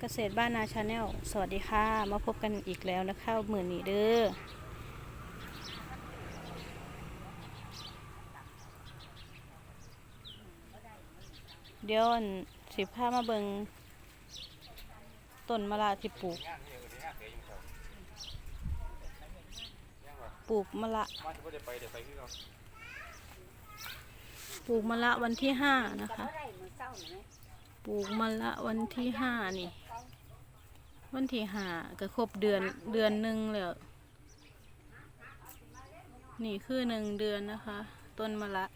เกษตรบ้านนาชาแนลสวัสดีค่ะ มาพบกันอีกแล้วนะคะหมื่นนี้เด้อเดี๋ยวอันสิพามาเบิงต้นมะละที่ปลูก ปลูกมะละปเดี๋ยวไปพี่เราปลูกมะละวันที่ห้านะคะ ปลูกมะละวันที่ห้านี่ วันที่ห้าก็ครบเดือนเดือนหนึ่งแล้ว นี่คือหนึ่งเดือนนะคะ ต้นมะละ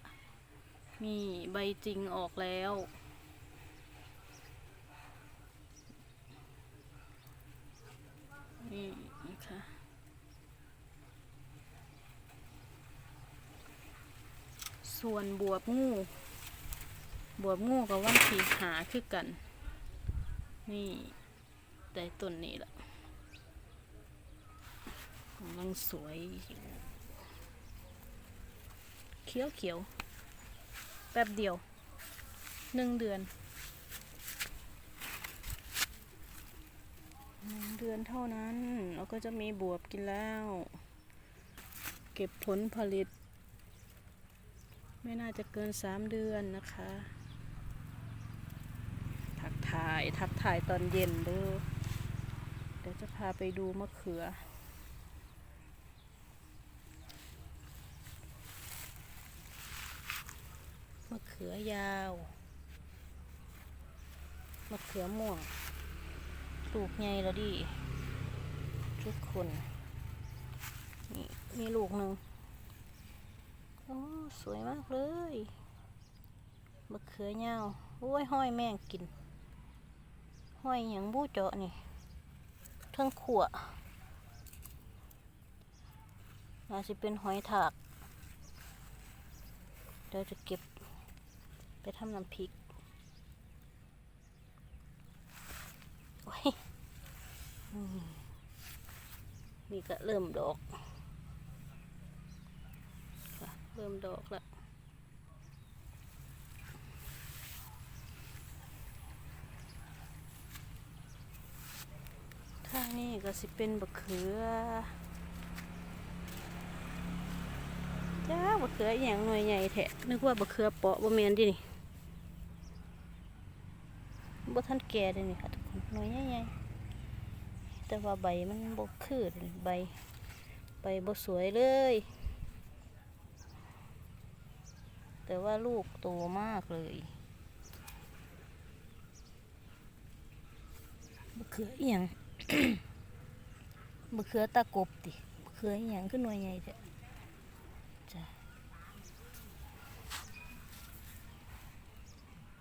มีใบจริงออกแล้ว นี่นะคะส่วนบวบงู บวบงูกับวันที่หาคือกัน นี่ ได้ต้นนี้ละกำลังสวย เขียวเขียว แป๊บเดียว หนึ่งเดือน หนึ่งเดือนเท่านั้น เราก็จะมีบวบกินแล้ว เก็บผลผลิต ไม่น่าจะเกินสามเดือนนะคะ ทักทาย ทักทายตอนเย็นด้อ เดี๋ยวจะพาไปดูมะเขือ มะเขือยาว มะเขือม่วงปลูกไงแล้วดิ ทุกคน นี่มีลูกหนึ่งโอ้สวยมากเลยมะเขือยาวโอ้ยห้อยแม่งกิน ห้อยหยังบู้เจาะนี่ ทั้งขัวอาจจะเป็นหอยถาก เดี๋ยวจะเก็บไปทำน้ำพริกโอ้ยนี่ก็เริ่มดอก เริ่มดอกแล้วข้าง นี้ก็สิเป็นบะเขือจ้าบะเขืออย่างหน่วยใหญ่แท้นึกว่าบะเขือเปาะบะเมนดินี่บ่ทันแก่เลยนี่ค่ะทุกคนหน่วยใหญ่ๆแต่ว่าใบมันบ่คือใบใบบ่สวยเลย แต่ว่าลูกโตมากเลยมะเขืออีหยัง มะเขือตะกบติมะเขืออีหยังขึ้นหน่วยใหญ่แท้จ้ะ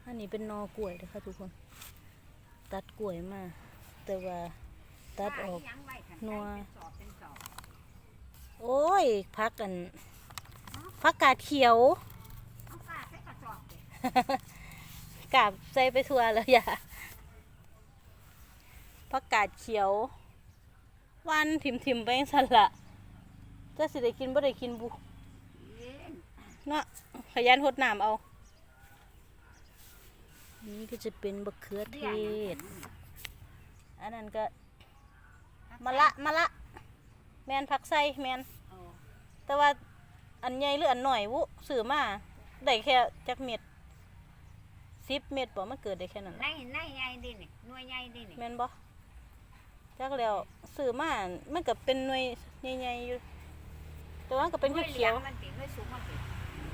อันนี้เป็นนอกล้วยนะคะทุกคน ตัดกล้วยมา แต่ว่าตัดออกนัวโอ้ยพักกันพักกาดเขียวกาบใส่ไปทัวแล้วอย่าผักกาดเขียว วันทิมทิมๆไปยังสันละจะสิได้กินบ่ได้กินบุเนาะขยันหดน้ำเอา นี่ก็จะเป็นบะเขือเทศ อันนั้นก็มะละมะละ แมนผักใส่แมนแต่ว่าอันใหญ่หรืออันหน่อยวุซื้อมาได้แค่จักเม็ดสิบเม็ดบ่มันเกิดได้แค่นั้นในล่ะในใหญ่ดินี่หน่วยใหญ่ดินี่แม่นบ่จักแล้ว ซื้อมามันก็เป็นหน่วยใหญ่ๆอยู่แต่ว่ามันก็เป็นหน่วยเขียวมันติหน่วยสูงมันติ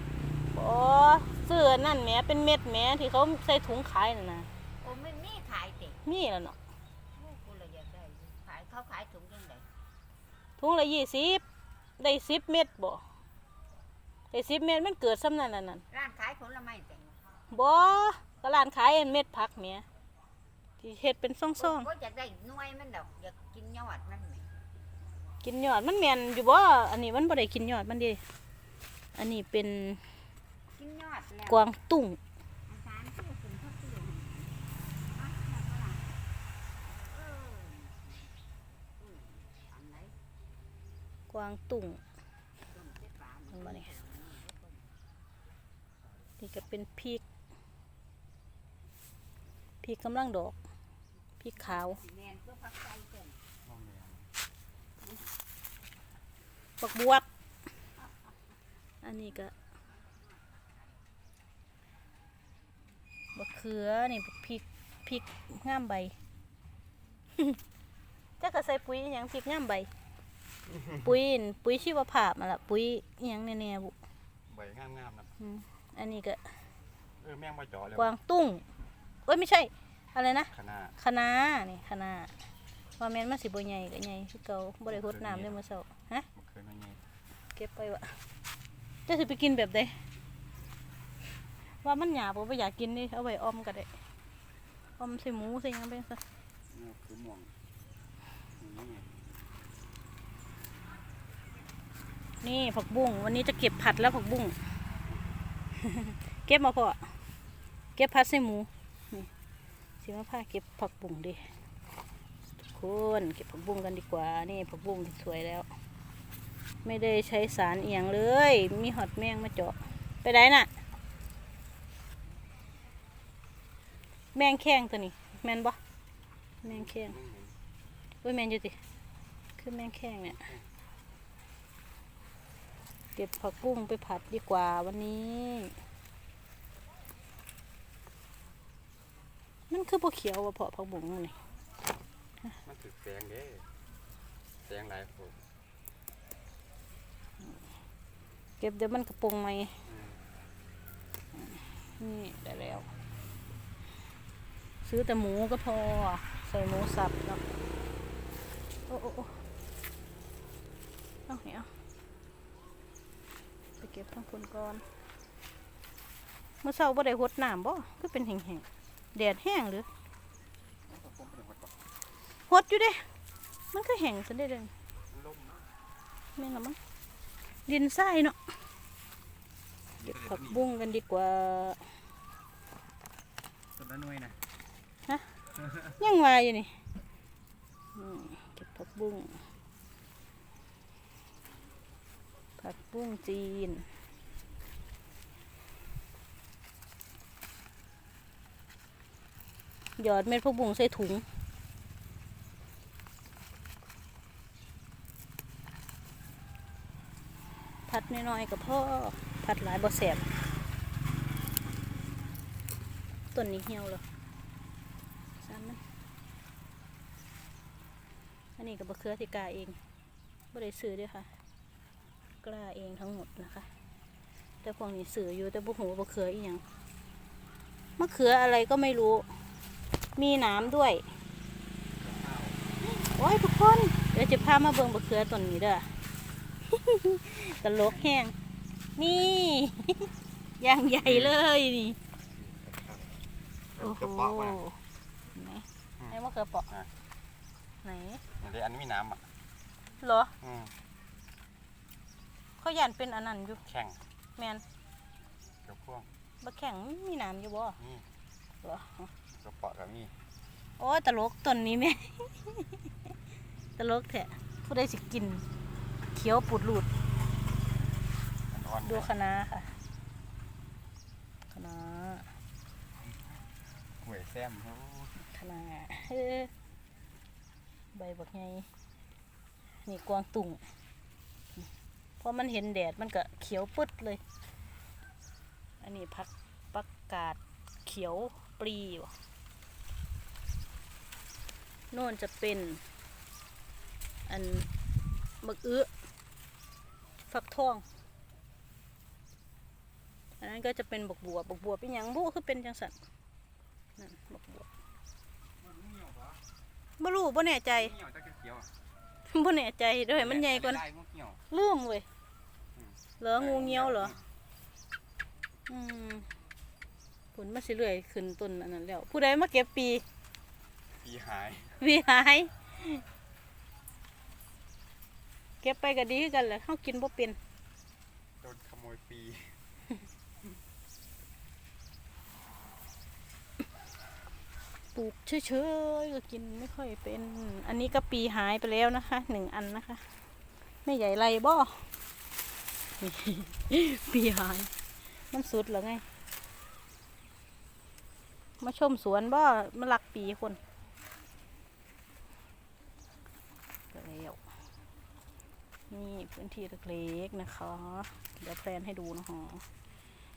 ๆอ๋อซื้ออันนั่นแหมเป็นเม็ดแหมที่เขาใส่ถุงขายนั่นน่ะโอ้มันมีขายติมีแล้วเนาะโอ้กูเลยอยากได้ขายเขาขายถุงยังไงถุงละยี่สิบได้สิบเม็ดบ่ได้สิบเม็ดมันเกิดซ้ำนั่นน่ะนั่นร้านขายผลไม้แต่งบ่ก็ร้านขายเม็ดผักแหม ที่เฮ็ดเป็นซ่องๆก็อยากได้หน่วยมันดอกอยากกินยอดมันไหมกินยอดมันแมนอยู่บ่อันนี้มันบ่ได้กินยอดมันเดิอันนี้เป็นกินยอดแล้วกวางตุ้งอาจารย์ชื่อคุณเขาชื่ออะเอออืมอันไหนกวางตุ้งต้นเจ็ดฝามันบ่นี่นี่ก็เป็นพริกพริกกำลังดอกพ ริกริกขาวสิแมนเพื่อพักใจเกินมองแม่นบักบวบอันนี้ก็บักเขือนี่บักพริกพริกง่ามใบจักก็ใส่ปุ๋ยอหยังพริกง่ามใบ ปุ๋ยนั่นปุ๋ยชีวภาพมาละปุ๋ยอหยังแน่ๆบุใบงามๆนะอืมอันนี้ก็เออแม่งมาจ่อเลยกวางตุ้งเอ้ยไม่ใช่ อะไรนะคณะคะน้านี่คะน้าว่าแม่นมันสิบ่ใหญ่ก็ใหญ่คือเก่าบ่ได้รดน้ำเลยมื้อเช้าฮะมะเขือน้อยใหญ่เก็บไปวะจะสิไปกินแบบใดว่ามันหยาบบ่อยากกินนี่เอาไว้ออมก็ได้ออมใส่หมูใส่หยังไปซะนี่คือม่วงนี่นี่ผักบุ้งวันนี้จะเก็บผัดแล้วผักบุ้งเก็บมาพอเก็บผัดใส่หมูนี่ สิมาพาเก็บผักบุ้งดิทุกคนเก็บผักบุ้งกันดีกว่านี่ผักบุ้งสวยแล้ว ไม่ได้ใช้สารเอียงเลย มีหอดแมงมาเจาะไปไหนน่ะ แมงแข้งตัวนี้ แมนบ่แมงแข้งไม่เห็นเว้ยแมนอยู่ติคือแมงแข้งเนี่ยเก็บผักบุ้งไปผัดดีกว่าวันนี้ มันคือพวกเขียวว่ะเพาะผักบุ้งนี่มันถือแสงเด้แสงหลายโพดเก็บเดี๋ยวมันกระปรุงไหมอืมนี่ได้แล้ว ซื้อแต่หมูก็พอ ใส่หมูสับเนาะโอ้โอ้โอ้เอาเนี่ยไปเก็บทั้งคนก่อนเมื่อเช้าบ่ได้หดน้ำบ่ก็เป็นแห้งๆ แดดแห้งหรือแล้วก็ผมไปหมดก่อนหดอยู่เด้ มันก็แห้งซะได้เลยมันล่มนะแม่นละมั้งดินทรายเนาะเก็บผักบุ้งกันดีกว่าต้นละหน่วยนะยังว่าอยู่นี่อืมเก็บผักบุ้งผักบุ้งจีน หยอดเม็ดผักบุ้งใส่ถุง ผัดน้อยๆกับพ่อผัดหลายบ่แสบต้นนี้เหี่ยวแล้วซ้ำมันอันนี้กับบะเขือที่กาเองบ่ได้ซื้อด้วยค่ะ กล้าเองทั้งหมดนะคะ แต่พวกนี้ซื้ออยู่แต่บุหูบะเขืออีหยังมะเขืออะไรก็ไม่รู้ มีหนามด้วย โอ้ยทุกคน เดี๋ยวจะพามาเบิ่งบะเขือต้นนี้เด้อตลกแห้งนี่ อย่างใหญ่เลยนี่ โอ้โหกระเปาะว่ะไหนไหนมะเขือเปราะอะไหนอันนี้อันนี้มีน้ำอะเหรออืมเขายันเป็นอันนั้นอยู่แข็งแมนเดี๋ยวพ่วงบะแข็งมีน้ำอยู่บ่นี่เหรอ กระเปาะกับมีโอ้ยตลกต้นนี้แม่ ตลกแท้ผู้ใดสิกิน เขียวปูดหลุด มันอ่อนดูคะน้าค่ะคะน้าหวยแซมโอ้คะน้าเฮ้อใบบักไงนี่กวางตุ่งพอมันเห็นแดดมันก็เขียวปึ๊ดเลย อันนี้พักประกาศเขียวปลีว่ะ โน่นจะเป็น อันบักอื้อฟักทอง อันนั้นก็จะเป็นบกบัวบกบัวเป็นหยังบุคือเป็นจังสันนั่นบกบัวบ่รู้บ่แน่ใจเหี่ยวตะเกียวอะบ่แน่ใจด้วยมันใหญ่กว่าลืมเว้ยเหรองูเงี้ยวเหรอ อืมผลมาสิเรื่อยขึ้นต้นอันนั้นแล้ว ผู้ใดมาเก็บปี หายวีหาย เก็บไปก็ดีคือกันแหละเฮากินบ่เป็นโดนขโมยปีปลูกเฉยๆก็กินไม่ค่อยเป็น อันนี้ก็ปีหายไปแล้วนะคะหนึ่งอันนะคะไม่ใหญ่ไรบ่ปีหาย มันสุดเหรอไง มาชมสวนบ่มาลักปีคน นี่พื้นที่เล็กๆนะคะ เดี๋ยวแพลนให้ดูนะคะ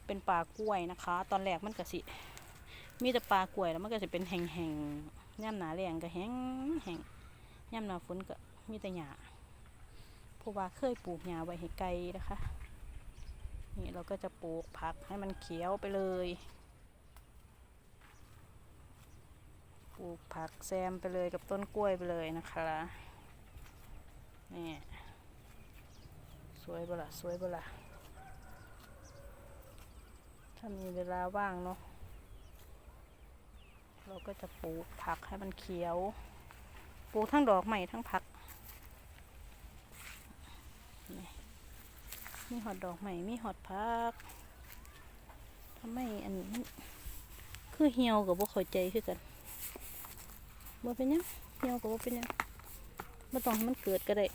เป็นป่ากล้วยนะคะ ตอนแรกมันก็สิ มีแต่ป่ากล้วยแล้วมันก็จะเป็นแห่งๆย่ำหนาแรงก็แห้งแห้งย่ำหนาฝนก็มีแต่หญ้าเพราะว่าเคยปลูกหญ้าไว้ให้ไกลนะคะ นี่เราก็จะปลูกผักให้มันเขียวไปเลยปลูกผักแซมไปเลยกับต้นกล้วยไปเลยนะคะนี่ สวยบ่ละสวยบ่ละถ้ามีเวลาว่างเนาะเราก็จะปลูกผักให้มันเขียว ปลูกทั้งดอกใหม่ทั้งผัก มีหอดดอกใหม่มีหอดผักทำไมอันนี้คือเหี่ยวกับบ่เข้าใจคือกันบ่เป็นยังเหี่ยวก็บ่เป็นยังบ่ต้องให้มันเกิดก็ได้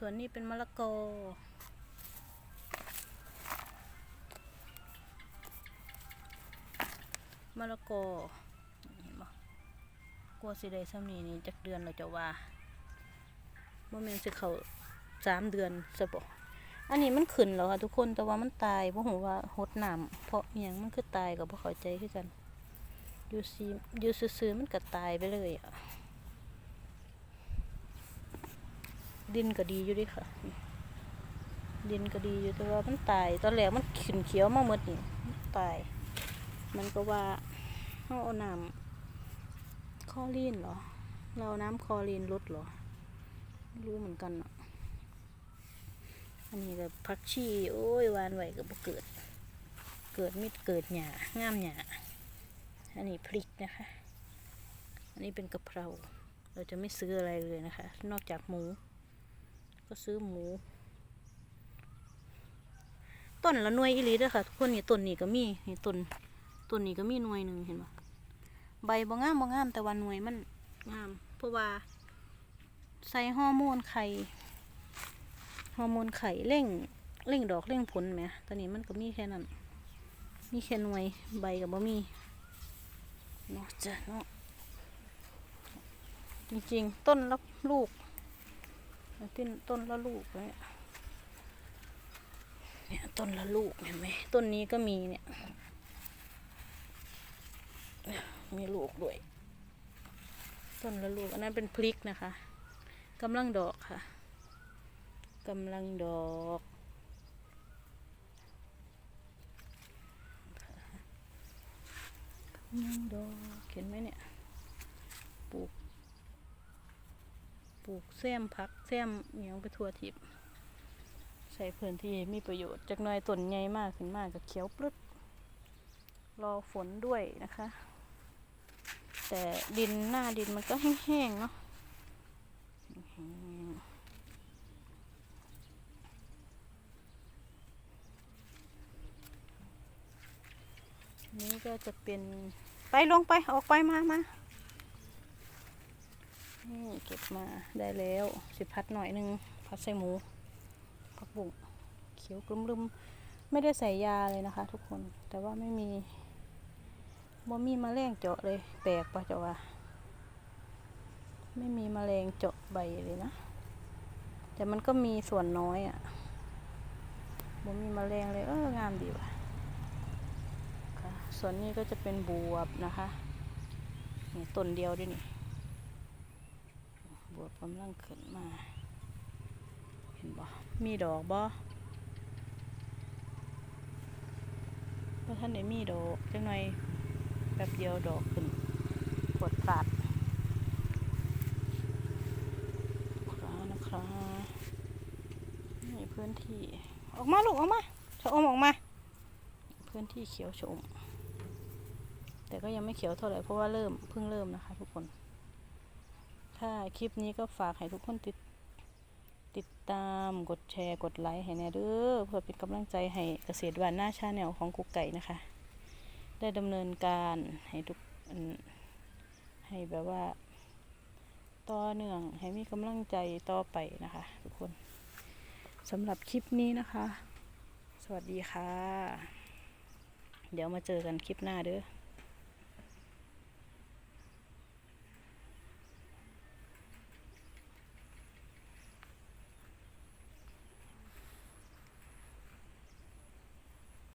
ส่วนนี้เป็นมะละกอ มะละกอ เห็นบ่กลัวสิได้ซ้ำนี้นี่จักเดือนเราจะว่าบ่แม่นสิเขาสามเดือนซะบ่อันนี้มันขึ้นแล้วค่ะทุกคน แต่ว่ามันตายบ่ฮู้ว่าหดน้ำเพราะอิหยังมันคือตายก็บ่เขาใจคือกัน อยู่ซีอยู่ซื่อมันก็ตายไปเลยอะ ดินก็ดีอยู่เดิค่ะ ดินก็ดีอยู่แต่ว่ามันตาย ตอนแรกมันขึ้นเขียวมาหมดนี่มันตาย มันก็ว่าเราเอาน้ำคอรีนเหรอ เราน้ำคอรีนลดเหรอไม่รู้เหมือนกันอะอันนี้แบบพักชีโอ้ยวานไหวก็บเกิด เกิดมิดเกิดหยางามหยาอันนี้พริกนะคะ อันนี้เป็นกะเพรา เราจะไม่ซื้ออะไรเลยนะคะ นอกจากหมู ก็ซื้อหมู ต้นละหน่วยอีลีด้อค่ะทุกคนนี่ต้นนี้ก็มีนี่ต้นต้นนี้ก็มีหน่วยหนึ่งเห็นปะใบบ่งามบ่งามแต่ว่าหน่วยมันงาม เพราะว่าใส่ฮอร์โมนไข่ฮอร์โมนไข่เร่งเร่งดอกเร่งผลไหมตอนนี้มันก็มีแค่นั้นมีแค่หน่วยใบกับบ่มีเนาะจ้ะเนาะจริงๆ ต้นละลูก ต้นต้นละลูกเนี่ยเนี่ยต้นละลูกเห็นไหมต้นนี้ก็มีเนี่ยเนี่ย มีลูกด้วย ต้นละลูก อันนั้นเป็นพริกนะคะกำลังดอกค่ะกำลังดอกกำลังดอกเห็นไหมเนี่ย ปลูก ป ลูกแซมพักแซมเหนียวไปทั่วทิพย์ใส่พื้นที่มีประโยชน์จากน้อยต้นใหญ่มากขึ้นมากกับเขียวปลึดรอฝนด้วยนะคะ แต่ดินหน้าดินมันก็แห้งๆเนาะนี่ก็จะเป็นไปลงไปออกไปมามา นี่เก็บมาได้แล้วสิพัดหน่อยหนึงพัดใส่หมูผักบุ้งเขียวกลุ่มๆ ไม่ได้ใส่ยาเลยนะคะ ทุกคนแต่ว่าไม่มีบ่มีมแมลงเจาะเลยแปลกปะเจาว่าไม่มีมแมลงเจาะใบเลยนะ แต่มันก็มีส่วนน้อยอะ่ะบ่มีมแมลงเลยเอองามดีว่ะค่ะส่วนนี้ก็จะเป็นบวบนะคะนี่ต้นเดียวด้วยนี่ บวบกำลังขึ้นมา เห็นบ่ มีดอกบ่ว่าท่านได้มีดอกจังหน่อยแป๊บเดียวดอกขึ้นปวดตัดครานะคะนี่พื้นที่ ออกมาลูกออกมาชะอมออกมา พื้นที่เขียวชมแต่ก็ยังไม่เขียวเท่าไหร่เพราะว่าเริ่มเพิ่งเริ่มนะคะทุกคน ถ้าคลิปนี้ก็ฝากให้ทุกคนติดติดตามกดแชร์กดไลค์ให้แน่เด้อเพื่อเป็นกำลังใจให้เกษตรวานหน้าชาแนลของกุ๊กไก่นะคะ ได้ดำเนินการให้ทุกให้แบบว่า ต่อเนื่องให้มีกำลังใจต่อไปนะคะ ทุกคนสำหรับคลิปนี้นะคะ สวัสดีค่ะ เดี๋ยวมาเจอกันคลิปหน้าเด้อ